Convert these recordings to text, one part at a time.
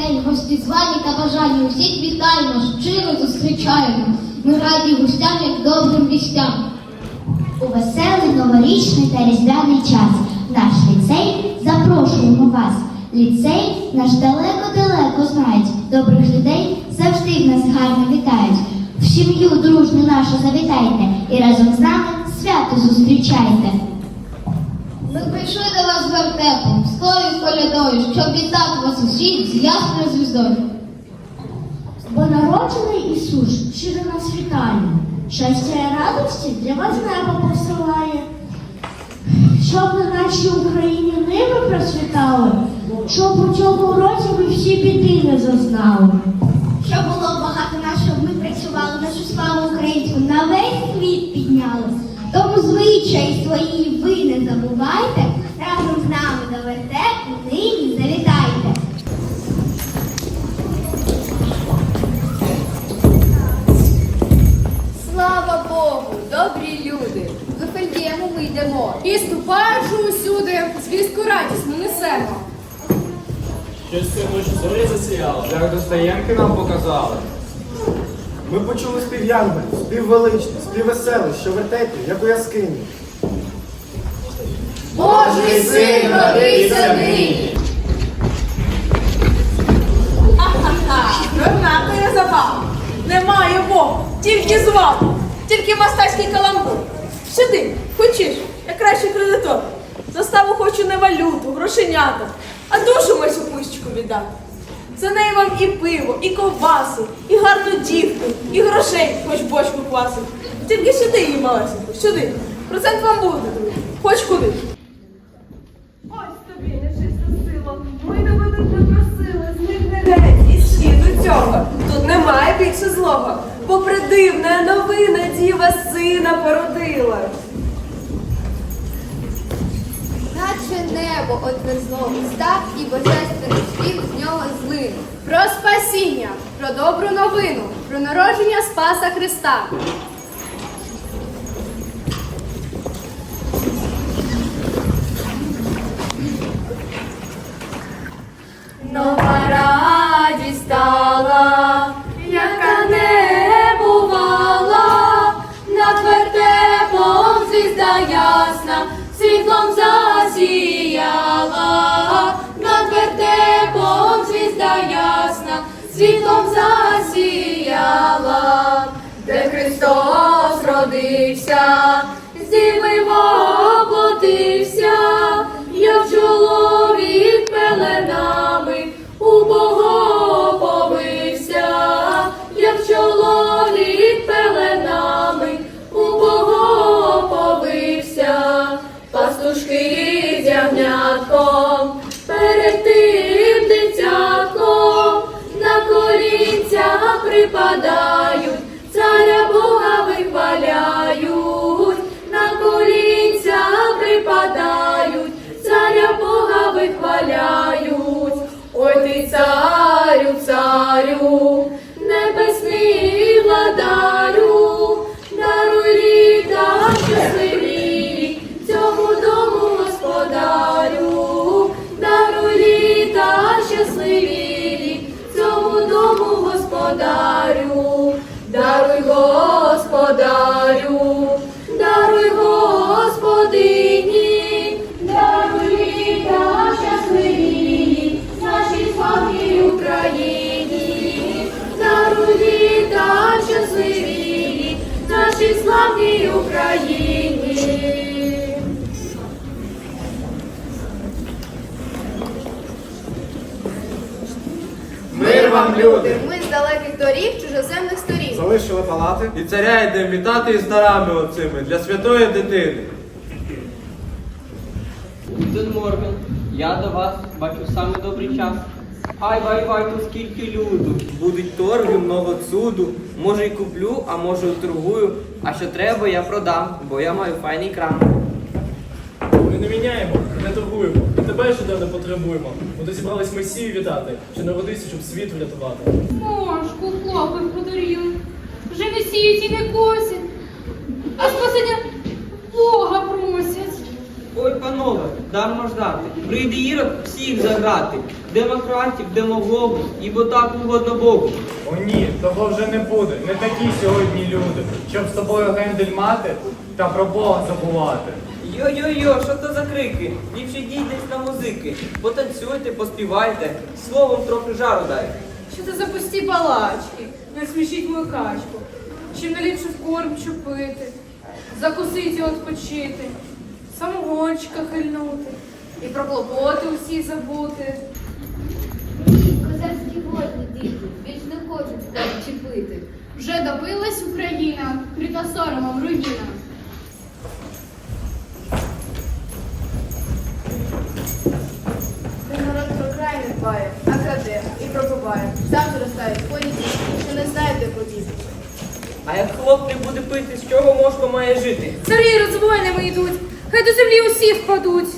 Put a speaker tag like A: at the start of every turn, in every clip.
A: день, гості звані та бажані, усіх вітаємо, щиро зустрічаємо. Ми раді гостям, як добрим вістям.
B: У веселий новорічний та різдвяний час наш ліцей запрошуємо вас. Ліцей наш далеко-далеко знають. Добрих людей завжди в нас гарно вітають. В сім'ю дружню нашу завітайте і разом з нами свято зустрічайте.
A: Ми прийшли до вас з вертепом, з тою з колядою, щоб вітати вас усіх з ясною звіздою.
C: Бо народжений Ісус щиро нас вітає, щастя і радості для вас небо посилає, щоб на нашій Україні ниви процвітали, щоб у цьому році ви всі біди не зазнали.
B: Щоб було багато нас, щоб ми працювали, нашу славу українську на весь світ підняли. Звичай свої ви не забувайте, разом з нами до вертепу нині завітайте.
D: Слава Богу, добрі люди! До Фельдєму ми йдемо. І ступаючи усюди, звістку радісну несемо.
E: Щось цієї ночі зорі засіяло.
F: Як Достоєнки нам показали.
G: Ми почули спів янголів, спів величний, спів веселий, що вертепі, як у яскині.
D: Божий син родився нині!
H: Ха-ха-ха. Немає Бога, тільки звав, тільки мастацький каламбур. Сюди, хочеш, я кращий кредитор. Заставу хочу не валюту, грошенята, а душу Масю пущику віддати. За неї вам і пиво, і ковбаси, і гарну дівку, і грошей, хоч бочку квасить. Тільки сюди її малесеньку, сюди. Процент вам буде, хоч куди. Ось тобі нечиста сила. Ми тебе тут не просили, зникне геть із світу цього. Тут немає більше злого, бо придивна новина діва сина породила.
D: Наче небо отверзло став і божественний спів з нього злину. Про спасіння, про добру новину, про народження Спаса Христа. Ясна, світлом засіяла, де Христос родився, зіми воплотився, як чоловік пеленами у Бога припадають, царя Бога вихваляють, на колінця припадають, царя Бога вихваляють. Ой ти царю, царю, небесний владарю, даруй літа щасливі, цьому дому господарю, даруй літа щасливі, господарю, даруй господарю, даруй господині, даруй літа щасливі, нашій славній Україні, даруй літа щасливі, нашій славній Україні.
F: Вам, люди!
D: Ми з далеких доріг чужоземних сторін.
G: Залишили палати.
F: І царя йдемо вітати із дарами оцими для святої дитини.
I: Гутен Морген, я до вас бачу саме добрий час. Ай вай вай, тут скільки люду.
J: Будуть торги, много цуду. Може й куплю, а може й торгую. А що треба, я продам, бо я маю файний крам.
E: Ми не міняємо, не торгуємо. Тебе щодо не потребуємо. Бо то зібрались Месію вітати, що народився, щоб світ врятувати.
K: Мошку, хлопець подарили. Вже не сіють і не косять, а спасення Бога просять.
J: Ой, панове, дармо ждати. Прийде Ірод всіх заграти. Демократів, демоглобус, і бо так угодно Богу.
E: О ні, того вже не буде. Не такі сьогодні люди, щоб з тобою гендель мати та про Бога забувати.
J: Йо-йо-йо, що то за крики? Ліпше дійтесь на музики. Потанцюйте, поспівайте, словом трохи жару дайте.
D: Що це за пусті балачки? Не смішіть мою качку. Чим найліпше в корм чупити, закусити відпочити, самогончика хильнути і про клопоти усі забути.
L: Козацькі воїни, діти, більш не хочуть так чіпити. Вже добилась Україна, крита соромом руїна.
M: А не
J: буде пити, з чого мошко має жити?
D: Царі розвойними йдуть, хай до землі усі впадуть.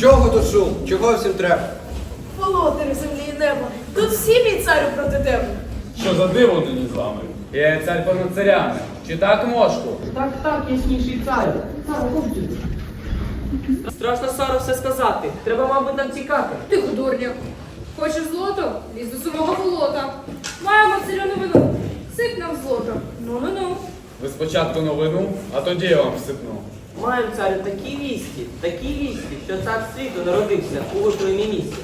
F: Чого тут шум? Чого всім треба?
H: Володарю землі і неба. Тут всі мій царю проти тебе.
E: Що за диво нині з вами? Я цар понад царями. Чи так мошку?
J: Так, так, ясніший царю. Страшно Саро все сказати. Треба, мабуть, нам тікати.
D: Ти худорня. Хочеш злото? Лізь до самого болота. Маємо царю новину. Сип нам злото. Ну ну ну.
E: Ви спочатку новину, а тоді я вам всипну.
J: Маємо царю такі вісті, такі вісті, що цар світу народився у виправній місці.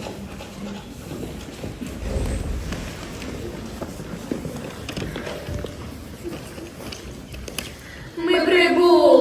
D: Ми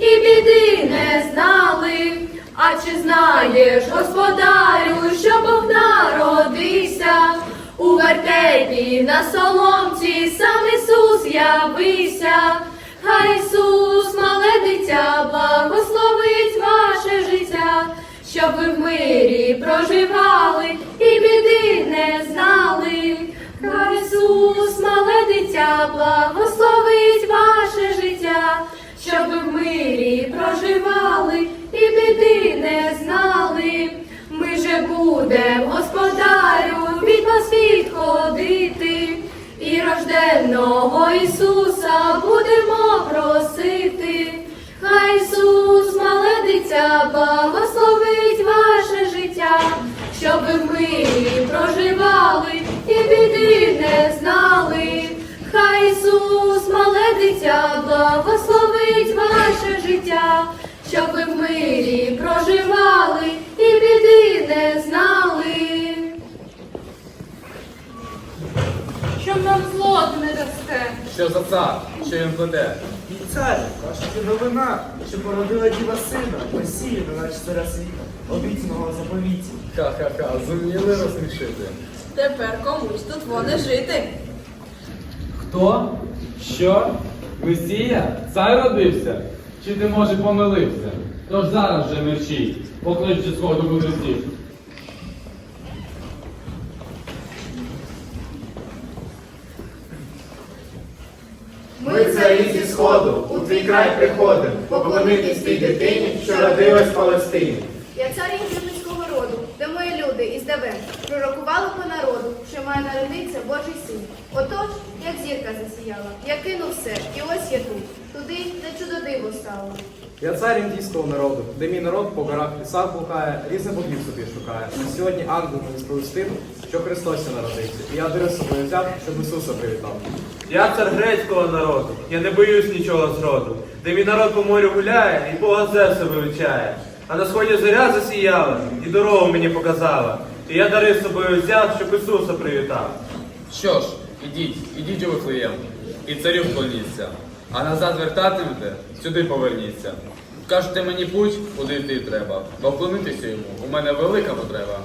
D: і біди не знали. А чи знаєш, господарю, що Бог народився? У вертепі на соломці сам Ісус явився. Хай Ісус, мале дитя, благословить ваше життя, щоб ви в мирі проживали і біди не знали. Хай Ісус, мале дитя, благословить ваше життя, щоб в мирі проживали і біди не знали. Ми же будем, господарю, від вас відходити, і рожденного Ісуса будемо просити.
E: Що за цар? Що він плете?
B: І царю, ваша це новина, що породила діва сина, Месію, на наш царя світа, обіцяного заповіті.
E: Ха-ха-ха, зуміли розсмішити.
H: Тепер комусь тут вони жити.
E: Хто? Що? Месія? Цар родився? Чи ти може помилився? Тож зараз вже мерчій, покличте сходу мудреців.
B: Ми царі зі сходу, у твій край приходим, поклонитись тій дитині, що родилась в Палестині.
M: Я цар єгипетського роду, де мої люди із Даве пророкували по народу, що має народитися Божий син. Отож, як зірка засіяла, я кинув все, і ось я тут, туди, де чудо диво стало.
B: Я цар індійського народу, де мій народ по горах лісах блукає, різних богів собі шукає. На сьогодні ангел мені сповістив, що Христос ся народився. І я диру собою взяв, щоб Ісуса привітав.
F: Я цар грецького народу, я не боюсь нічого зроду. Де мій народ по морю гуляє, і Бога Зевса вивчає. А на сході зоря засіяла, і дорогу мені показала. І я дари собою взяв, щоб Ісуса привітав.
E: Що ж, ідіть, ідіть у Вифлеєм, і царю вклоніться. А назад вертатимете, сюди поверніться. Кажете мені путь, куди йти треба, бо йому у мене велика потреба.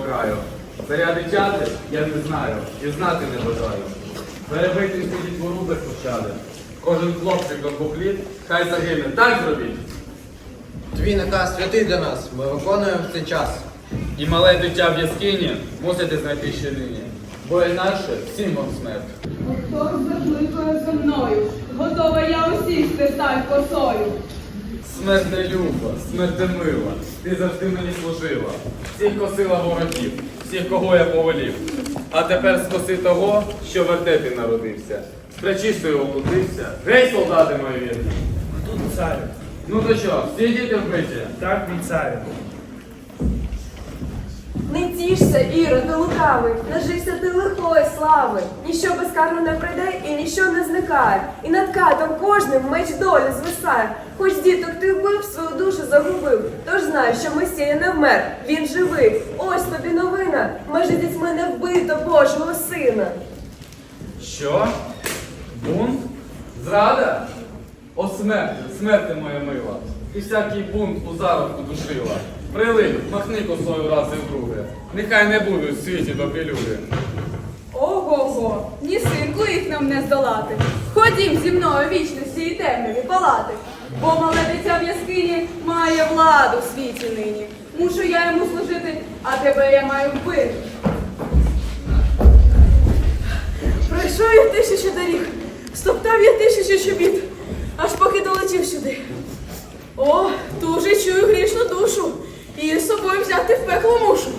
E: Володар краю. Царя дитяти я не знаю і знати не бажаю. Перебити сидіть в рудах пощади. Кожен хлопчик до двох літ, хай загине. Так зробіть.
J: Твій наказ святий для нас. Ми виконуємо в цей час.
E: І мале дитя в яскині мусите знайти ще нині. Бо інакше всім вам смерть.
K: Хто закликає за мною? Готова я усіх стисать косою.
E: Смерть не люба, смерть мила, ти завжди мені служила. Всіх косила ворогів, всіх, кого я повелів. А тепер скоси того, що в артепі народився. З пречистою облудився. Гей, солдати мої вірні!
N: Тут царю.
E: Ну то що, всі діти вбиті?
N: Так, мій царю.
D: Не тішся, Іроде лукавий, нажився ти лихої слави. Ніщо безкарно не прийде і ніщо не зникає. І над катом кожним меч долі звисає. Хоч діток ти вбив, свою душу загубив. Тож знай, що Месія не вмер, він живий. Ось тобі новина. Межі дітьми не вбито Божого сина.
E: Що? Бунт? Зрада? О смерти, смерти моя мила. І всякий бунт у зародку душила. Прилип, махни косою раз і вдруге. Нехай не будуть в світі добрі люди.
K: Ого-го, ні синку їх нам не здолати. Ходім зі мною вічності і темряві палати. Бо мале дитя в яскині має владу в світі нині. Мушу я йому служити, а тебе я маю вбити. Пройшов я тисячу доріг, стоптав я тисячу чобіт, аж поки долетів сюди. О, ту же чую грішну душу, і з собою взяти в пекло мушу,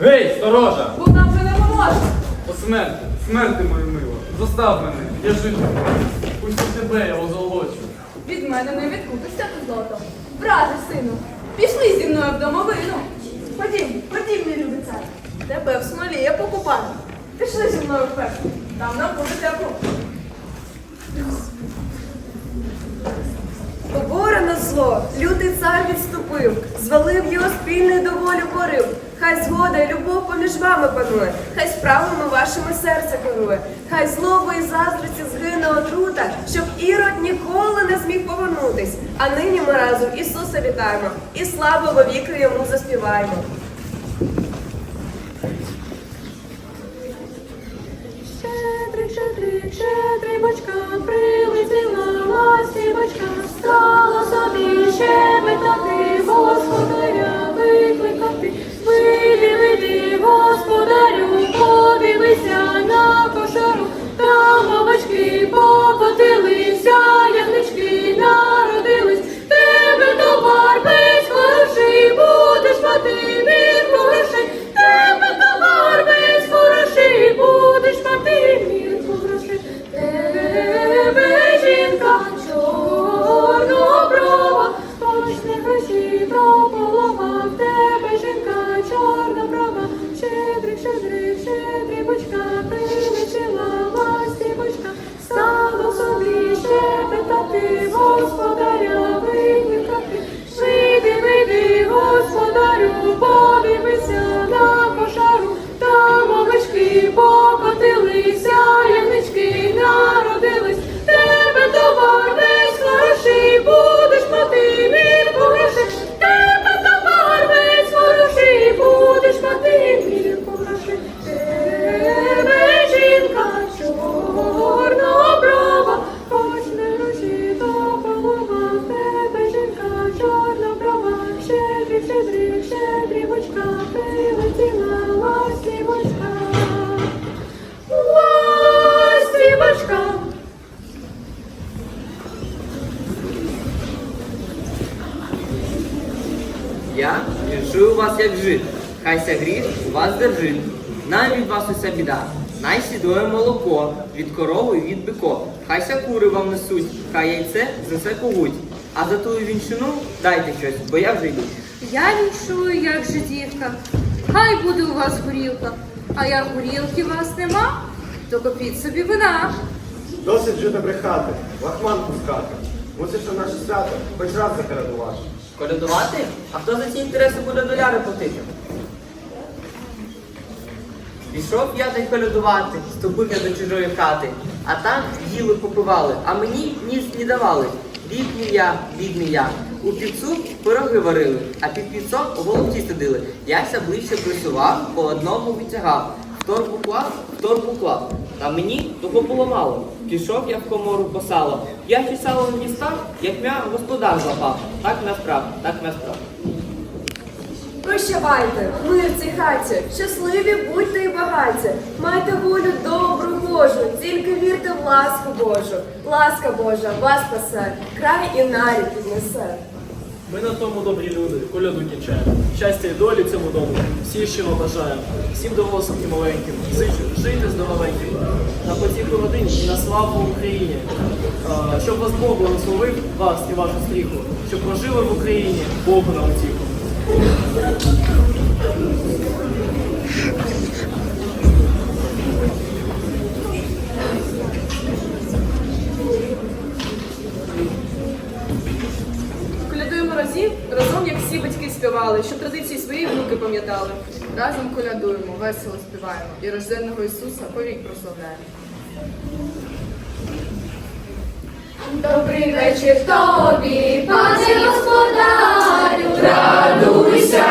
E: Гей, сторожа!
K: бо нам вже не поможе.
E: О смерти, смерти моя мила. Зостав мене, я житиму. Пусть і тебе я озолочу.
K: Від мене не відкупишся ти злотом. Брате, сину, пішли зі мною в домовину. Ходім, ходім, мій любий цар. Тебе в смолі я покупаю. Пішли зі мною в пекло. Там нам буде тепло.
D: Поборене зло, лютий цар відступив, звалив його спільний до волі порив. Хай згода і любов поміж вами панує, хай справами вашими серце керує, хай злоби і заздрості згине отрута, щоб ірод ніколи не зміг повернутись. А нині ми разом Ісуса вітаємо і славу вовіки йому заспіваємо.
J: Держить. Най від вас уся біда, най сідоє молоко, від корови і від бико. Хай ся кури вам несуть, хай яйце знесе когуть. А за тую вінчину дайте щось, бо я вже йду.
O: Я віншую, як жидівка. Хай буде у вас горілка, а як горілки у вас нема, то купіть собі вина.
G: Досить жити брехати, лахман пускати. Мусиш на наше свято хоч раз закрадувати.
J: Колядувати? А хто за ці інтереси буде доляри платити? Пішов я та й колядувати, ступив я до чужої хати, а там їли попивали, а мені ніс не давали. Бідний я, бідний я. У піцу пироги варили, а під піцом голубці садили. Яся ближче присував, по одному витягав. Торбу клав, в торбу клав. А мені того було мало. Пішов я в комору по сало. Я ще сало не дістав, як м'я господар запав. Так насправ, так насправ.
N: Прощавайте, мир цій хаті, щасливі будьте і багаті. Майте волю добру Божу, тільки вірте в ласку Божу. Ласка Божа вас спасе, край і нарі піднесе.
P: Ми на тому добрі люди, коляду кінчаємо. Щастя і долі цьому дому, всі щиро бажаємо. Всім дорослим і маленьким, зичу жити здоровеньким. На потіху родині і на славу Україні. Щоб вас Бог благословив, вас і вашу стріху, щоб прожили в Україні Богу на утіху.
H: Колядуємо разом, як всі батьки співали, щоб традиції свої внуки пам'ятали.
M: Разом колядуємо, весело співаємо і рожденного Ісуса повік прославляємо.
D: Добрий вечір тобі, пане господарю, радуйся,